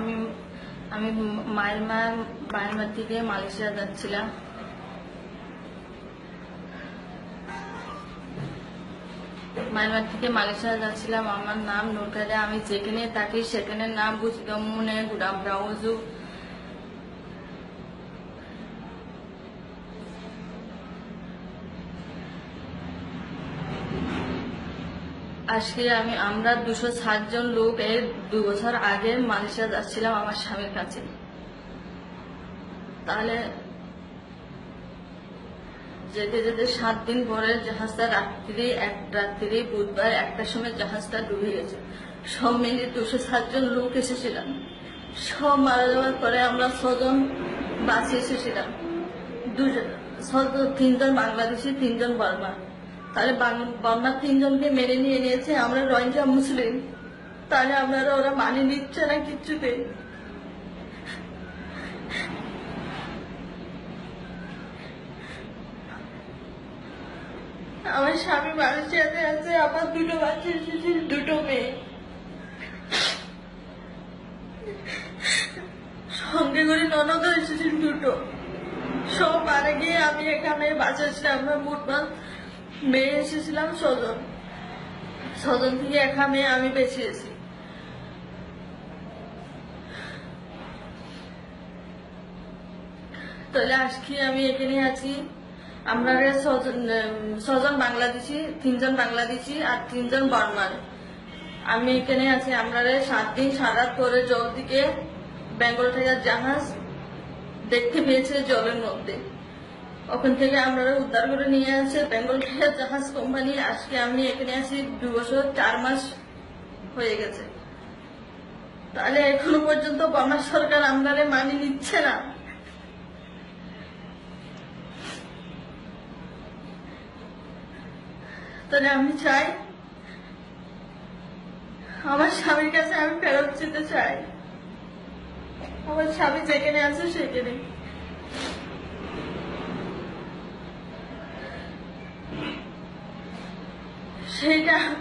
আমি আমি মায়ের মা মায়ের থেকে মালয়েশিয়া যাচ্ছিলাম। মায়ানমার থেকে মালয়েশিয়া যাচ্ছিলাম। আমার নাম নোটারে আমি যেখানে থাকি সেখানে নাম বুঝগমনে গুডাম ব্রাউজু আজকে আমি, আমরা দুশো জন লোক এর দু বছর আগে মালয়েশিয়া যাচ্ছিলাম আমার স্বামীর কাছে। তাহলে যেতে যেতে সাত দিন পরে জাহাজটা রাত্রি এক রাত্রি বুধবার একটার সময় জাহাজটা ডুবে গেছে। সব মিলে দুশো জন লোক এসেছিলাম। সব মারা যাওয়ার পরে আমরা ছজন বাসে এসেছিলাম। দুজন তিনজন বাংলাদেশি, তিনজন বর্মা। তাহলে বাং- বর্মার তিনজনকে মেনে নিয়ে নিয়েছে আমরা রোহিঙ্গা মুসলিম। তাহলে আপনারা ওরা মানে নিচ্ছে না কিচ্ছুতে? আমার স্বামী মালয়েশিয়াতে আছে, আমার দুটো বাচ্চা এসেছে দুটো মেয়ে। সঙ্গে করে ননদ এসেছেন দুটো। সব মারা গিয়ে আমি এখানে বাঁচাচ্ছিলাম আমরা মোটমাট মেয়ে এসেছিলাম ছজন ছজন থেকে একা মেয়ে আমি বেঁচে এসেছি তাহলে আজকে আমি এখানে আছি। আমরা ছজন বাংলাদেশি, তিনজন বাংলাদেশি আর তিনজন বর্মান আমি এখানে আছি। আমরা সাত দিন সারা করে জল দিকে বেঙ্গল থেকে জাহাজ দেখতে পেয়েছে জলের মধ্যে। ওখান থেকে আমরা উদ্ধার করে নিয়ে আসে। বেঙ্গল জাহাজ কোম্পানি, আজকে আমি এখানে আছি, দু বছর, চার মাস হয়ে গেছে। তাহলে এখনও পর্যন্ত বর্মা সরকার আমরা মানি নিচ্ছে না। তাহলে আমি চাই, আমার স্বামীর কাছে আমি ফেরত যেতে চাই। আমার স্বামী যেখানে আছে সেখানে। 谁干